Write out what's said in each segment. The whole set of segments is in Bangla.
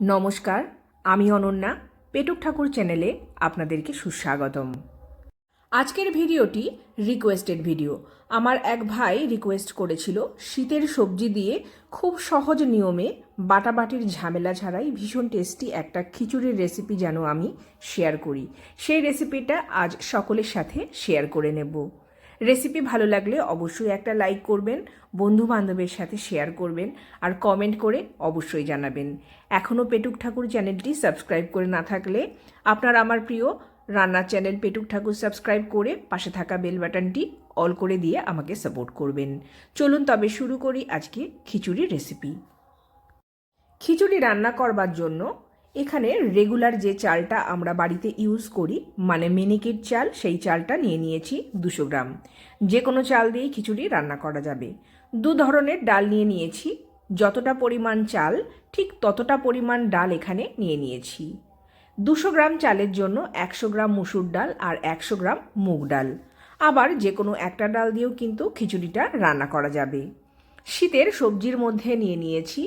নমস্কার, আমি অনন্যা, পেটুক ঠাকুর চ্যানেলে আপনাদেরকে সুস্বাগতম। আজকের ভিডিওটি রিকোয়েস্টেড ভিডিও। আমার এক ভাই রিকোয়েস্ট করেছিল শীতের সবজি দিয়ে খুব সহজ নিয়মে বাটাবাটির ঝামেলা ছাড়াই ভীষণ টেস্টি একটা খিচুড়ির রেসিপি যেন আমি শেয়ার করি। সেই রেসিপিটা আজ সকলের সাথে শেয়ার করে নেব। রেসিপি ভালো লাগলে অবশ্যই একটা লাইক করবেন বন্ধু বান্ধবের সাথে শেয়ার করবেন আর কমেন্ট করে অবশ্যই জানাবেন। এখনও পেটুক ঠাকুর চ্যানেলটি সাবস্ক্রাইব করে না থাকলে আপনার আমার প্রিয় রান্নার চ্যানেল পেটুক ঠাকুর সাবস্ক্রাইব করে পাশে থাকা বেল বাটনটি অল করে দিয়ে আমাকে সাপোর্ট করবেন। চলুন তবে শুরু করি আজকে খিচুড়ি রেসিপি খিচুড়ি রান্না করবার জন্য এখানে রেগুলার যে চালটা আমরা বাড়িতে ইউজ করি মানে মিনিকেট চাল, সেই চালটা নিয়ে নিয়েছি দুশো গ্রাম। যে কোনো চাল দিয়েই খিচুড়ি রান্না করা যাবে। দু ধরনের ডাল নিয়ে নিয়েছি, যতটা পরিমাণ চাল, ঠিক ততটা পরিমাণ ডাল এখানে নিয়ে নিয়েছি। দুশো গ্রাম চালের জন্য একশো গ্রাম মুসুর ডাল আর একশো গ্রাম মুগ ডাল। আবার যে কোনো একটা ডাল দিয়েও কিন্তু খিচুড়িটা রান্না করা যাবে। শীতের সবজির মধ্যে নিয়ে নিয়েছি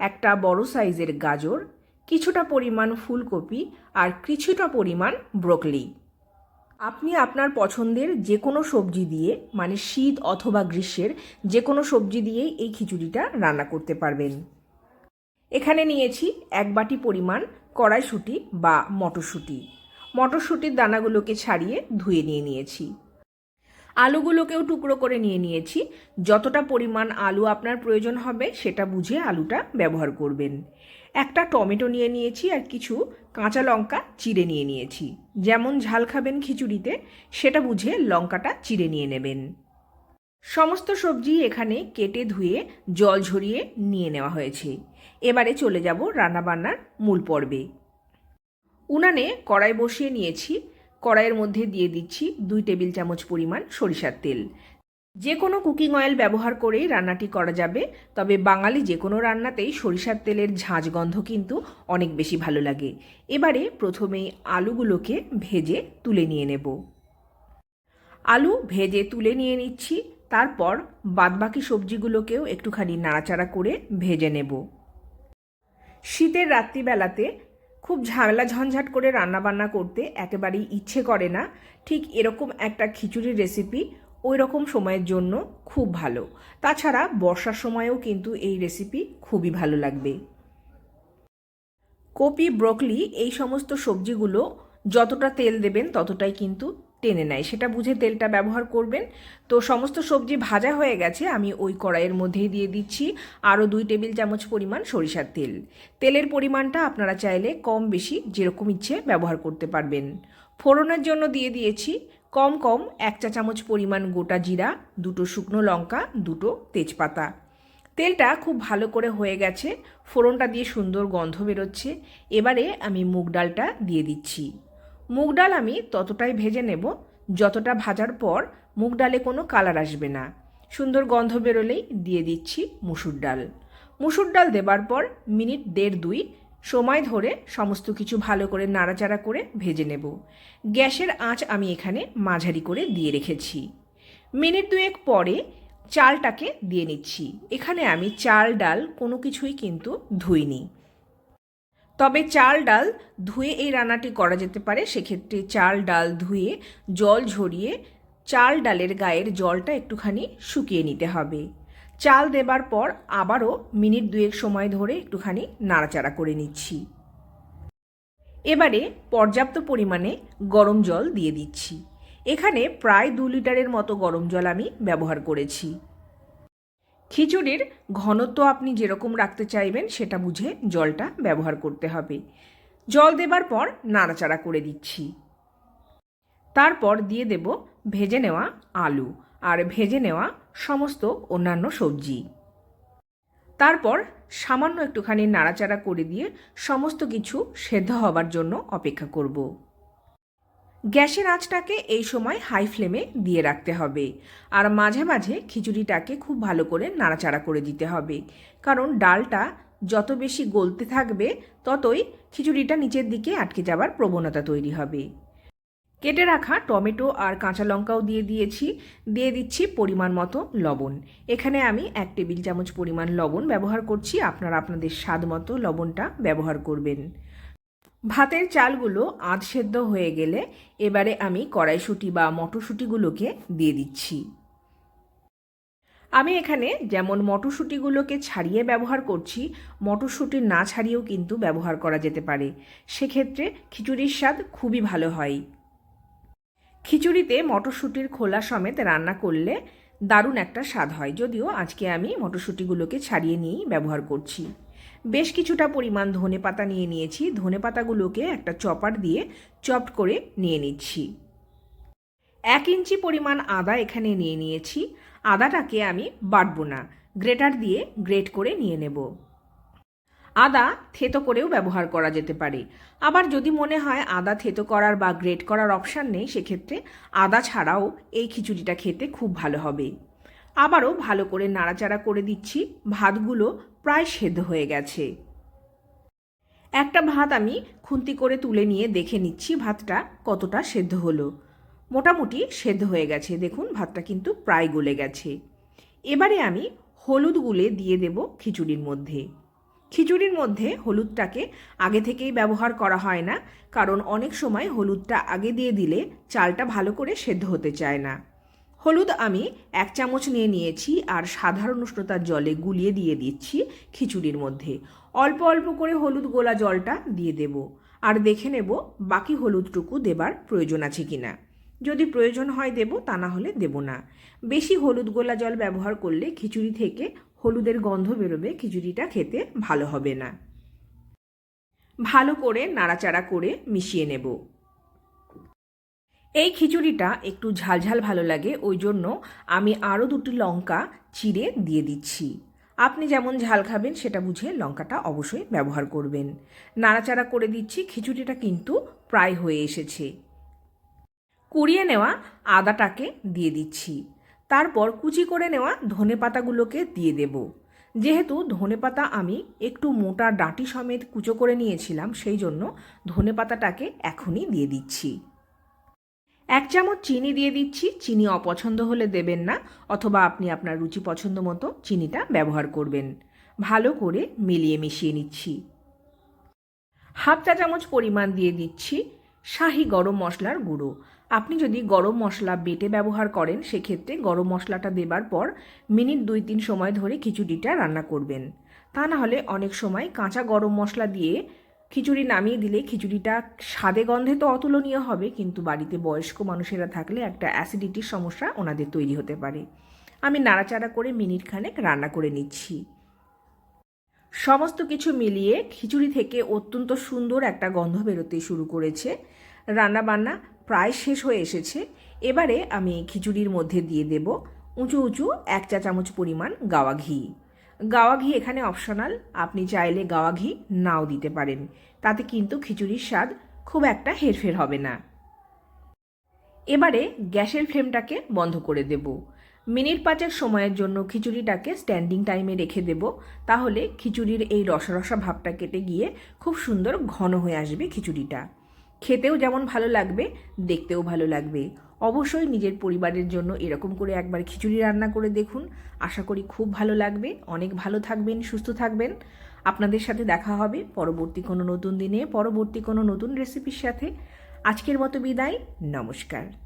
একটা বড় সাইজের গাজর কিছুটা পরিমাণ ফুলকপি আর কিছুটা পরিমাণ ব্রোকলি। আপনি আপনার পছন্দের যে কোনো সবজি দিয়ে মানে শীত অথবা গ্রীষ্মের যে কোনো সবজি দিয়েই এই খিচুড়িটা রান্না করতে পারবেন। এখানে নিয়েছি এক বাটি পরিমাণ কড়াইশুঁটি বা মটরশুঁটি। মটরশুঁটির দানাগুলোকে ছাড়িয়ে ধুয়ে নিয়ে নিয়েছি। আলুগুলোকেও টুকরো করে নিয়ে নিয়েছি। যতটা পরিমাণ আলু আপনার প্রয়োজন হবে, সেটা বুঝে আলুটা ব্যবহার করবেন। একটা টমেটো নিয়ে নিয়েছি আর কিছু কাঁচা লঙ্কা চিড়ে নিয়ে নিয়েছি। যেমন ঝাল খাবেন খিচুড়িতে, সেটা বুঝে লঙ্কাটা চিড়ে নিয়ে নেবেন। সমস্ত সবজি এখানে কেটে ধুয়ে, জল ঝরিয়ে নিয়ে নেওয়া হয়েছে। এবারে চলে যাব রান্নাবান্নার মূল পর্বে। উনানে কড়াই বসিয়ে নিয়েছি। কড়াইয়ের মধ্যে দিয়ে দিচ্ছি দুই টেবিল চামচ পরিমাণ সরিষার তেল। যে কোনো কুকিং অয়েল ব্যবহার করেই রান্নাটি করা যাবে, তবে বাঙালি যে কোনো রান্নাতেই সরিষার তেলের ঝাঁঝ গন্ধ কিন্তু অনেক বেশি ভালো লাগে। এবারে প্রথমেই আলুগুলোকে ভেজে তুলে নিয়ে নেব। আলু ভেজে তুলে নিয়ে নিচ্ছি, তারপর বাদবাকি সবজিগুলোকেও একটুখানি নাড়াচাড়া করে ভেজে নেব। শীতের রাত্রিবেলাতে খুব ঝামেলা ঝঞ্ঝাট করে রান্নাবান্না করতে একেবারেই ইচ্ছে করে না, ঠিক এরকম একটা খিচুড়ির রেসিপি ওই রকম সময়ের জন্য খুব ভালো। তাছাড়া বর্ষার সময়েও কিন্তু এই রেসিপি খুবই ভালো লাগবে। কপি ব্রকলি এই সমস্ত সবজিগুলো যতটা তেল দেবেন ততটাই কিন্তু টেনে নেয়। সেটা বুঝে তেলটা ব্যবহার করবেন। তো সমস্ত সবজি ভাজা হয়ে গেছে, আমি ওই কড়াইয়ের মধ্যেই দিয়ে দিচ্ছি। আরও দুই টেবিল চামচ পরিমাণ সরিষার তেল। তেলের পরিমাণটা আপনারা চাইলে কম বেশি যেরকম ইচ্ছে ব্যবহার করতে পারবেন। ফোড়নের জন্য দিয়ে দিয়েছি কম কম এক চা চামচ পরিমাণ গোটা জিরা, দুটো শুকনো লঙ্কা, দুটো তেজপাতা। তেলটা খুব ভালো করে হয়ে গেছে, ফোড়নটা দিয়ে সুন্দর গন্ধ বেরোচ্ছে। এবারে আমি মুগ ডালটা দিয়ে দিচ্ছি। মুগ ডাল আমি ততটাই ভেজে নেব, যতটা ভাজার পর মুগ ডালে কোনো কালার আসবে না। সুন্দর গন্ধ বেরোলেই দিয়ে দিচ্ছি মুসুর ডাল। মুসুর ডাল দেবার পর মিনিট দেড় দুই সময় ধরে সমস্ত কিছু ভালো করে নাড়াচাড়া করে ভেজে নেব। গ্যাসের আঁচ আমি এখানে মাঝারি করে দিয়ে রেখেছি। মিনিট দুয়েক পরে চালটাকে দিয়ে নিচ্ছি। এখানে আমি চাল ডাল কোনো কিছুই কিন্তু ধুইনি। তবে চাল ডাল ধুয়ে এই রান্নাটি করা যেতে পারে, সেক্ষেত্রে চাল ডাল ধুয়ে জল ঝরিয়ে চাল ডালের গায়ের জলটা একটুখানি শুকিয়ে নিতে হবে। চাল দেবার পর আবারও মিনিট দুয়েক সময় ধরে একটুখানি নাড়াচাড়া করে নিচ্ছি। এবারে পর্যাপ্ত পরিমাণে গরম জল দিয়ে দিচ্ছি। এখানে প্রায় দু লিটারের মতো গরম জল আমি ব্যবহার করেছি। খিচুড়ির ঘনত্ব আপনি যেরকম রাখতে চাইবেন সেটা বুঝে জলটা ব্যবহার করতে হবে। জল দেবার পর নাড়াচাড়া করে দিচ্ছি। তারপর দিয়ে দেব ভেজে নেওয়া আলু। আর ভেজে নেওয়া সমস্ত অন্যান্য সবজি। তারপর সামান্য একটুখানি নাড়াচাড়া করে দিয়ে সমস্ত কিছু সেদ্ধ হবার জন্য অপেক্ষা করব। গ্যাসের আঁচটাকে এই সময় হাই ফ্লেমে দিয়ে রাখতে হবে আর মাঝে মাঝে খিচুড়িটাকে খুব ভালো করে নাড়াচাড়া করে দিতে হবে। কারণ ডালটা যত বেশি গলতে থাকবে, ততই খিচুড়িটা নিচের দিকে আটকে যাবার প্রবণতা তৈরি হবে। কেটে রাখা টমেটো আর কাঁচা লঙ্কাও দিয়ে দিয়েছি। দিয়ে দিচ্ছি পরিমাণ মতো লবণ। এখানে আমি এক টেবিল চামচ পরিমাণ লবণ ব্যবহার করছি। আপনারা আপনাদের স্বাদ মতো লবণটা ব্যবহার করবেন। ভাতের চালগুলো আধ সেদ্ধ হয়ে গেলে এবারে আমি কড়াইশুঁটি বা মটরশুঁটিগুলোকে দিয়ে দিচ্ছি। আমি এখানে যেমন মটরশুঁটিগুলোকে ছাড়িয়ে ব্যবহার করছি, মটরশুঁটি না ছাড়িয়েও কিন্তু ব্যবহার করা যেতে পারে। সেক্ষেত্রে খিচুড়ির স্বাদ খুবই ভালো হয়। খিচুড়িতে মটরশুঁটির খোলা সমেত রান্না করলে দারুণ একটা স্বাদ হয়। যদিও আজকে আমি মটরশুঁটিগুলোকে ছাড়িয়ে নিয়েই ব্যবহার করছি। বেশ কিছুটা পরিমাণ ধনে পাতা নিয়ে নিয়েছি। ধনে পাতাগুলোকে একটা চপার দিয়ে চপড করে নিয়ে নিচ্ছি। এক ইঞ্চি পরিমাণ আদা এখানে নিয়ে নিয়েছি। আদাটাকে আমি বাটবো না। গ্রেটার দিয়ে গ্রেট করে নিয়ে নেব। আদা থেতো করেও ব্যবহার করা যেতে পারে। আবার যদি মনে হয় আদা থেতো করার বা গ্রেট করার অপশান নেই, সেক্ষেত্রে আদা ছাড়াও এই খিচুড়িটা খেতে খুব ভালো হবে। আবারও ভালো করে নাড়াচাড়া করে দিচ্ছি, ভাতগুলো প্রায় সেদ্ধ হয়ে গেছে। একটা ভাত আমি খুন্তি করে তুলে নিয়ে দেখে নিচ্ছি ভাতটা কতটা সেদ্ধ হলো। মোটামুটি সেদ্ধ হয়ে গেছে, দেখুন ভাতটা কিন্তু প্রায় গলে গেছে। এবারে আমি হলুদ গুলে দিয়ে দেব খিচুড়ির মধ্যে। খিচুড়ির মধ্যে হলুদটাকে আগে থেকেই ব্যবহার করা হয় না, কারণ অনেক সময় হলুদটা আগে দিয়ে দিলে চালটা ভালো করে সেদ্ধ হতে চায় না। হলুদ আমি এক চামচ নিয়ে নিয়েছি আর সাধারণ উষ্ণতার জলে গুলিয়ে দিয়ে দিচ্ছি খিচুড়ির মধ্যে। অল্প অল্প করে হলুদ গোলা জলটা দিয়ে দেব। আর দেখে নেব বাকি হলুদটুকু দেবার প্রয়োজন আছে কিনা। যদি প্রয়োজন হয় দেব, তা না হলে দেব না। বেশি হলুদ গোলা জল ব্যবহার করলে খিচুড়ি থেকে হলুদের গন্ধ বেরোবে, খিচুড়িটা খেতে ভালো হবে না। ভালো করে নাড়াচাড়া করে মিশিয়ে নেব। এই খিচুড়িটা একটু ঝালঝাল ভালো লাগে, ওই জন্য আমি আরও দুটি লঙ্কা চিড়ে দিয়ে দিচ্ছি। আপনি যেমন ঝাল খাবেন, সেটা বুঝে লঙ্কাটা অবশ্যই ব্যবহার করবেন। নাড়াচাড়া করে দিচ্ছি, খিচুড়িটা কিন্তু প্রায় হয়ে এসেছে। কুড়িয়ে নেওয়া আদাটাকে দিয়ে দিচ্ছি। তারপর কুচি করে নেওয়া ধনে পাতাগুলোকে দিয়ে দেব। যেহেতু ধনে পাতা আমি একটু মোটা ডাঁটি সমেত কুচো করে নিয়েছিলাম, সেই জন্য ধনে পাতাটাকে এখনই দিয়ে দিচ্ছি। এক চামচ চিনি দিয়ে দিচ্ছি। চিনি অপছন্দ হলে দেবেন না, অথবা আপনি আপনার রুচি পছন্দ মতো চিনিটা ব্যবহার করবেন। ভালো করে মিলিয়ে মিশিয়ে নিচ্ছি। হাফ চা চামচ পরিমাণ দিয়ে দিচ্ছি শাহি গরম মশলার গুঁড়ো। আপনি যদি গরম মশলা বেটে ব্যবহার করেন, সেক্ষেত্রে গরম মশলাটা দেবার পর মিনিট দুই তিন সময় ধরে খিচুড়িটা রান্না করবেন। তা না হলে অনেক সময় কাঁচা গরম মশলা দিয়ে খিচুড়ি নামিয়ে দিলে খিচুড়িটা স্বাদে গন্ধে তো অতুলনীয় হবে, কিন্তু বাড়িতে বয়স্ক মানুষেরা থাকলে একটা অ্যাসিডিটির সমস্যা ওনাদের তৈরি হতে পারে। আমি নাড়াচাড়া করে মিনিট খানেক রান্না করে নিচ্ছি। সমস্ত কিছু মিলিয়ে খিচুড়ি থেকে অত্যন্ত সুন্দর একটা গন্ধ বেরোতে শুরু করেছে। রান্না বান্না প্রায় শেষ হয়ে এসেছে। এবারে আমি খিচুড়ির মধ্যে দিয়ে দেব উঁচু উঁচু এক চা চামচ পরিমাণ গাওয়া ঘি। গাওয়া ঘি এখানে অপশনাল আপনি চাইলে গাওয়া ঘি নাও দিতে পারেন। তাতে কিন্তু খিচুড়ির স্বাদ খুব একটা হেরফের হবে না। এবারে গ্যাসের ফ্লেমটাকে বন্ধ করে দেব। মিনিট পাঁচেক সময়ের জন্য খিচুড়িটাকে স্ট্যান্ডিং টাইমে রেখে দেব। তাহলে খিচুড়ির এই রসা রসা ভাবটা কেটে গিয়ে খুব সুন্দর ঘন হয়ে আসবে খিচুড়িটা। খেতেও যেমন ভালো লাগবে, দেখতেও ভালো লাগবে। অবশ্যই নিজের পরিবারের জন্য এরকম করে একবার খিচুড়ি রান্না করে দেখুন। আশা করি খুব ভালো লাগবে। অনেক ভালো থাকবেন, সুস্থ থাকবেন। আপনাদের সাথে দেখা হবে পরবর্তী কোনো নতুন দিনে, পরবর্তী কোনো নতুন রেসিপির সাথে। আজকের মতো বিদায়, নমস্কার।